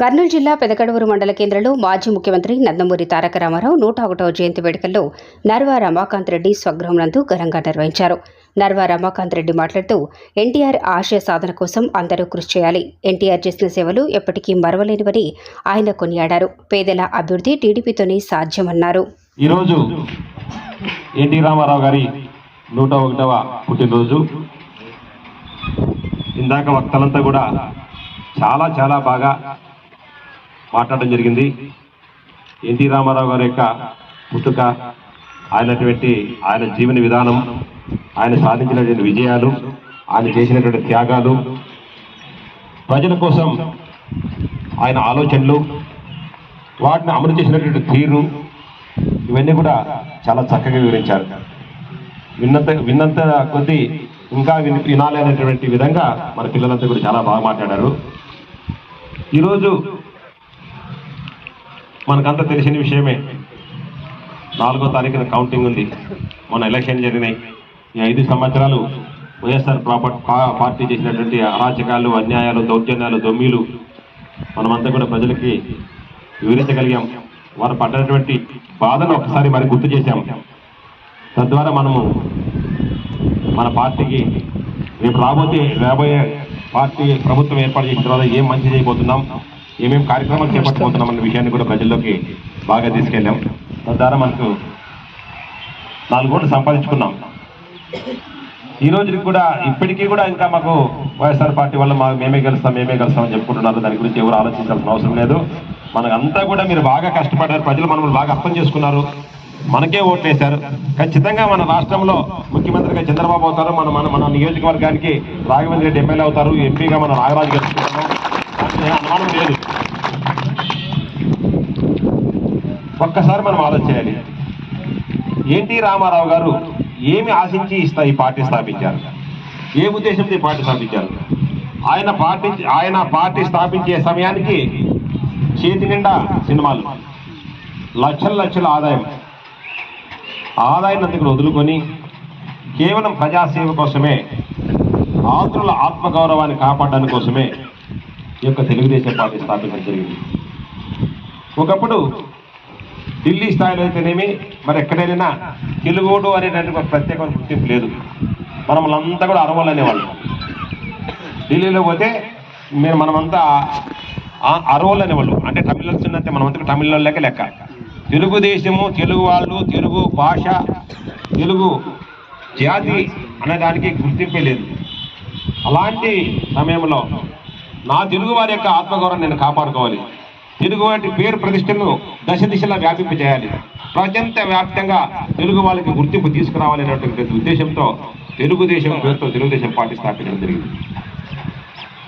కర్నూలు జిల్లా పెదకడవూరు మండల కేంద్రంలో మాజీ ముఖ్యమంత్రి నందమూరి తారక రామారావు నూట ఒకటవ జయంతి వేడుకల్లో నర్వా రమాకాంత్ రెడ్డి స్వగృహం నందు ఘనంగా నిర్వహించారు. నర్వా రమాకాంత్ రెడ్డి మాట్లాడుతూ ఎన్టీఆర్ ఆశయ సాధన కోసం అందరూ కృషి చేయాలి. ఎన్టీఆర్ చేసిన సేవలు ఎప్పటికీ మరవలేనివని ఆయన కొనియాడారు. పేదల అభివృద్ధి టీడీపీతోనే సాధ్యమన్నారు. ఈరోజు ఎన్టీ రామారావు గారి నూట ఒకటవ పుట్టినరోజు. ఇందాక వక్తలంతా కూడా చాలా చాలా బాగా మాట్లాడడం జరిగింది. ఎన్టీ రామారావు గారి యొక్క పుట్టుక ఆయనటువంటి ఆయన జీవన విధానం ఆయన సాధించినటువంటి విజయాలు ఆయన చేసినటువంటి త్యాగాలు ప్రజల కోసం ఆయన ఆలోచనలు వాటిని అమలు చేసినటువంటి తీరు ఇవన్నీ కూడా చాలా చక్కగా వివరించారు. విన్నంత విన్నంత కొద్దీ ఇంకా వినాలి అనేటువంటి విధంగా మన పిల్లలంతా కూడా చాలా బాగా మాట్లాడారు. ఈరోజు మనకంతా తెలిసిన విషయమే. నాలుగో తారీఖున కౌంటింగ్ ఉంది. మన ఎలక్షన్ జరిగినాయి. ఈ ఐదు సంవత్సరాలు వైఎస్ఆర్ ప్రాపర్ పార్టీ చేసినటువంటి అరాచకాలు అన్యాయాలు దౌర్జన్యాలు దొమ్మిలు మనమంతా కూడా ప్రజలకి వివరించగలిగాం. వారు పడ్డటువంటి బాధను ఒకసారి మరి గుర్తు చేశాం. తద్వారా మనము మన పార్టీకి రేపు రాబోతే రాబోయే పార్టీ ప్రభుత్వం ఏర్పాటు చేసిన తర్వాత ఏం మంచి చేయబోతున్నాం? ఏమేమి కార్యక్రమాలు చేపట్టబోతున్నాం అన్న విషయాన్ని కూడా ప్రజల్లోకి బాగా తీసుకెళ్ళాం. తద్వారా మనకు నాలుగు కోట్లు సంపాదించుకున్నాం. ఈ రోజుకి కూడా ఇప్పటికీ కూడా ఇంకా మాకు వైఎస్ఆర్ పార్టీ వల్ల మా మేమే గెలుస్తాం మేమే గెలుస్తాం అని చెప్పుకుంటున్నారు. దాని గురించి ఎవరు ఆలోచించాల్సిన అవసరం లేదు. మనకంతా కూడా మీరు బాగా కష్టపడ్డారు. ప్రజలు మనల్ని బాగా అర్థం చేసుకున్నారు. మనకే ఓట్లు వేశారు ఖచ్చితంగా మన రాష్ట్రంలో ముఖ్యమంత్రిగా చంద్రబాబు అవుతారు. మన మన మన నియోజకవర్గానికి రాఘవేంద్ర రెడ్డి ఎమ్మెల్యే అవుతారు. ఎంపీగా మన నాగరాజు గెలుచుకుంటాం అనుమానం లేదు ఒక్కసారి మనం ఆలోచన చేయాలి ఎన్టీ రామారావు గారు ఏమి ఆశించి ఇస్తా ఈ పార్టీ స్థాపించారు? ఏ ఉద్దేశంతో ఈ పార్టీ స్థాపించారు? ఆయన పార్టీ ఆయన పార్టీ స్థాపించే సమయానికి చేతి నిండా సినిమాలు లక్షల లక్షల ఆదాయం ఆ ఆదాయాన్ని అందుకు వదులుకొని కేవలం ప్రజాసేవ కోసమే ఆంధ్రుల ఆత్మగౌరవాన్ని కాపాడడానికి కోసమే ఈ యొక్క తెలుగుదేశం పార్టీ స్థాపించడం జరిగింది. ఒకప్పుడు ఢిల్లీ స్థాయిలో అయితేనేమి మరి ఎక్కడైనా తెలుగుడు అనేటువంటి ఒక ప్రత్యేకమైన గుర్తింపు లేదు. మనం అంతా కూడా అరవలు అనేవాళ్ళు ఢిల్లీలో పోతే మీరు మనమంతా ఆ- అరవలు అనేవాళ్ళు అంటే తమిళ వచ్చిందంటే మనమంతా తమిళలోకి లెక్క. తెలుగుదేశము తెలుగు వాళ్ళు తెలుగు భాష తెలుగు జాతి అనేదానికి గుర్తింపే లేదు. అలాంటి సమయంలో నా తెలుగు వారి యొక్క ఆత్మగౌరవం నేను కాపాడుకోవాలి. తెలుగు వారి పేరు ప్రతిష్టలను దశ దిశలా వ్యాపింప చేయాలి. ప్రజంత వ్యాప్తంగా తెలుగు వాళ్ళకి గుర్తింపు తీసుకురావాలనేటువంటి ఉద్దేశంతో తెలుగుదేశం పేరుతో తెలుగుదేశం పార్టీ స్థాపించడం జరిగింది.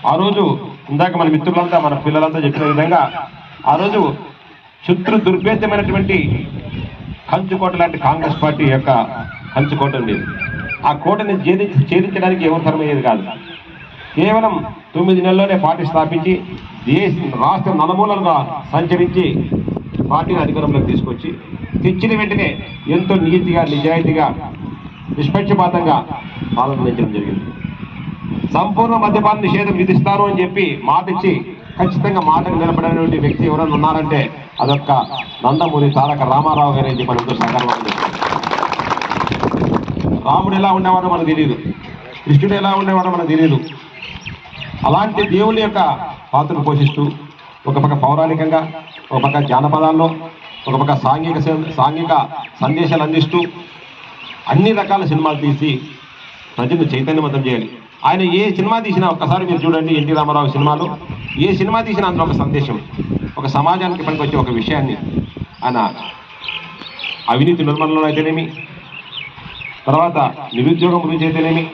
ఆ రోజు ఇందాక మన మిత్రులంతా మన పిల్లలంతా చెప్పిన విధంగా ఆ రోజు శత్రు దుర్భేద్యమైనటువంటి కంచుకోట లాంటి కాంగ్రెస్ పార్టీ యొక్క కంచుకోట ఉండేది. ఆ కోటని ఛేదించడానికి ఎవరు తరమయ్యేది కాదు. కేవలం తొమ్మిది నెలల్లోనే పార్టీ స్థాపించి దేశ రాష్ట్ర నలమూలంగా సంచరించి పార్టీని అధికారంలోకి తీసుకొచ్చి తెచ్చిన వెంటనే ఎంతో నీతిగా నిజాయితీగా నిష్పక్షపాతంగా పాలన అందించడం జరిగింది. సంపూర్ణ మద్యపాన నిషేధం విధిస్తారు అని చెప్పి మాట ఇచ్చి ఖచ్చితంగా మాటకు నిలబడినటువంటి వ్యక్తి ఎవరైనా ఉన్నారంటే అదొక్క నందమూరి తారక రామారావు గారు అని చెప్పి సందర్భంగా రాముడు ఎలా ఉండేవాడో మనకు తెలియదు కృష్ణుడు ఎలా ఉండేవాడో మనకు తెలియదు అలాంటి దేవుని యొక్క పాత్రను పోషిస్తూ ఒక పక్క పౌరాణికంగా ఒక పక్క జానపదాల్లో ఒక పక్క సాంఘిక సాంఘిక సందేశాలు అందిస్తూ అన్ని రకాల సినిమాలు తీసి ప్రజలు చైతన్యవంతం చేయాలి. ఆయన ఏ సినిమా తీసినా ఒక్కసారి మీరు చూడండి ఎన్టీ రామారావు సినిమాలు ఏ సినిమా తీసినా అందులో ఒక సందేశం ఒక సమాజానికి పనికొచ్చే ఒక విషయాన్ని ఆయన అవినీతి నిర్మూలనలో అయితేనేమి తర్వాత నిరుద్యోగం గురించి అయితేనేమి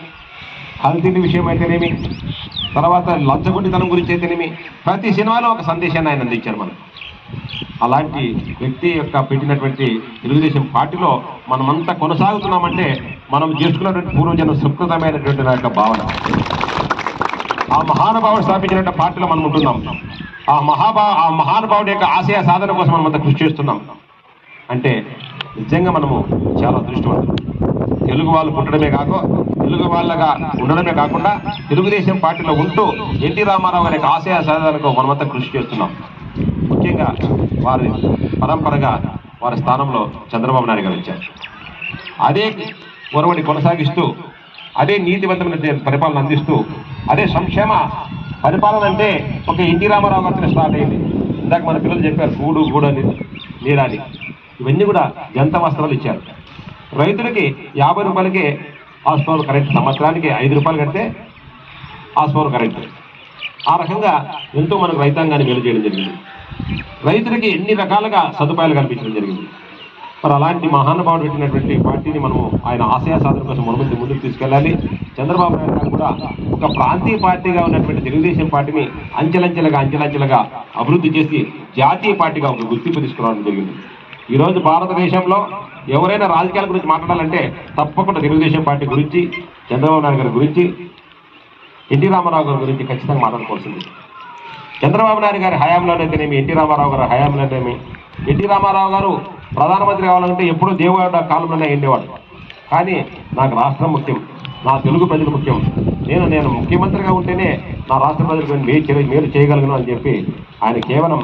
కల్తీని విషయం అయితేనేమి తర్వాత లంచగొండితనం గురించి అయితేనేమి ప్రతి సినిమాలో ఒక సందేశాన్ని ఆయన అందించారు మనకు. అలాంటి వ్యక్తి యొక్క పెట్టినటువంటి తెలుగుదేశం పార్టీలో మనమంతా కొనసాగుతున్నామంటే మనం చేసుకున్నటువంటి పూర్వజన సుకృతమైనటువంటి నా యొక్క భావన. ఆ మహానుభావుడు స్థాపించినటువంటి పార్టీలో మనం ఉంటున్నాం. ఆ మహాభా ఆ మహానుభావుడి యొక్క ఆశయ సాధన కోసం మనం అంతా కృషి చేస్తున్నాం. అంటే నిజంగా మనము చాలా అదృష్టవంతులు. తెలుగు వాళ్ళు పుట్టడమే కాక తెలుగు వాళ్ళగా ఉండడమే కాకుండా తెలుగుదేశం పార్టీలో ఉంటూ ఎన్టీ రామారావు గారి ఆశయ సాధనకు మనమంతా కృషి చేస్తున్నాం. ముఖ్యంగా వారి పరంపరగా వారి స్థానంలో చంద్రబాబు నాయుడు గారు వచ్చారు. అదే ఒరవడి కొనసాగిస్తూ అదే నీతివంతమైన పరిపాలన అందిస్తూ అదే సంక్షేమ పరిపాలన అంటే ఒక ఎన్టీ రామారావు గారితో స్టార్ట్ అయింది. ఇందాక మన పిల్లలు చెప్పారు గూడు గూడని నీరాని. ఇవన్నీ కూడా జంత వస్త్రాలు ఇచ్చారు. రైతులకి యాభై రూపాయలకే హాస్పవర్ కరెంట్ సంవత్సరానికి ఐదు రూపాయలు కడితే హాస్పవర్ కరెంట్ ఆ రకంగా ఎంతో మనకు రైతాంగాన్ని మేలు చేయడం జరిగింది. రైతులకి ఎన్ని రకాలుగా సదుపాయాలు కల్పించడం జరిగింది. మరి అలాంటి మహానుభావుడు పెట్టినటువంటి పార్టీని మనము ఆయన ఆశయ సాధన కోసం మనమంది ముందుకు తీసుకెళ్ళాలి. చంద్రబాబు నాయుడు గారు కూడా ఒక ప్రాంతీయ పార్టీగా ఉన్నటువంటి తెలుగుదేశం పార్టీని అంచెలంచెలుగా అంచెలంచెలుగా అభివృద్ధి చేసి జాతీయ పార్టీగా ఒక గుర్తింపు తీసుకురావడం జరిగింది. ఈరోజు భారతదేశంలో ఎవరైనా రాజకీయాల గురించి మాట్లాడాలంటే తప్పకుండా తెలుగుదేశం పార్టీ గురించి చంద్రబాబు నాయుడు గారి గురించి ఎన్టీ రామారావు గారి గురించి ఖచ్చితంగా మాట్లాడుకోవాల్సింది. చంద్రబాబు నాయుడు గారి హయాంలోనైతేనేమి ఎన్టీ రామారావు గారి హయాంలోనేమి? ఎన్టీ రామారావు గారు ప్రధానమంత్రి కావాలంటే ఎప్పుడూ దేవుడు కాలంలోనే ఎండేవాడు కానీ నాకు రాష్ట్రం ముఖ్యం నా తెలుగు ప్రజలు ముఖ్యం. నేను నేను ముఖ్యమంత్రిగా ఉంటేనే నా రాష్ట్ర ప్రజలకు చేయ- మేలు చేయగలను అని చెప్పి ఆయన కేవలం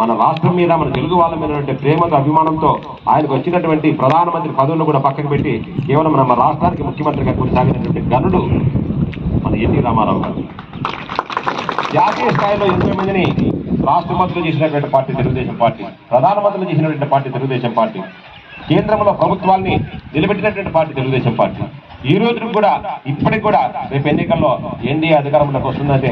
మన రాష్ట్రం మీద మన తెలుగు వాళ్ళ మీద ప్రేమతో అభిమానంతో ఆయనకు వచ్చినటువంటి ప్రధానమంత్రి పదవులను కూడా పక్కకు పెట్టి కేవలం మన రాష్ట్రానికి ముఖ్యమంత్రిగా కొనసాగినటువంటి గనుడు మన ఎన్టీ రామారావు గారు. జాతీయ స్థాయిలో ఎంతో మందిని రాష్ట్ర మంత్రులు చేసినటువంటి పార్టీ తెలుగుదేశం పార్టీ ప్రధానమంత్రులు చేసినటువంటి పార్టీ తెలుగుదేశం పార్టీ కేంద్రంలో ప్రభుత్వాన్ని నిలబెట్టినటువంటి పార్టీ తెలుగుదేశం పార్టీ. ఈ రోజు కూడా ఇప్పటికి కూడా రేపు ఎన్నికల్లో ఎన్డీఏ అధికారంలోకి వస్తుందంటే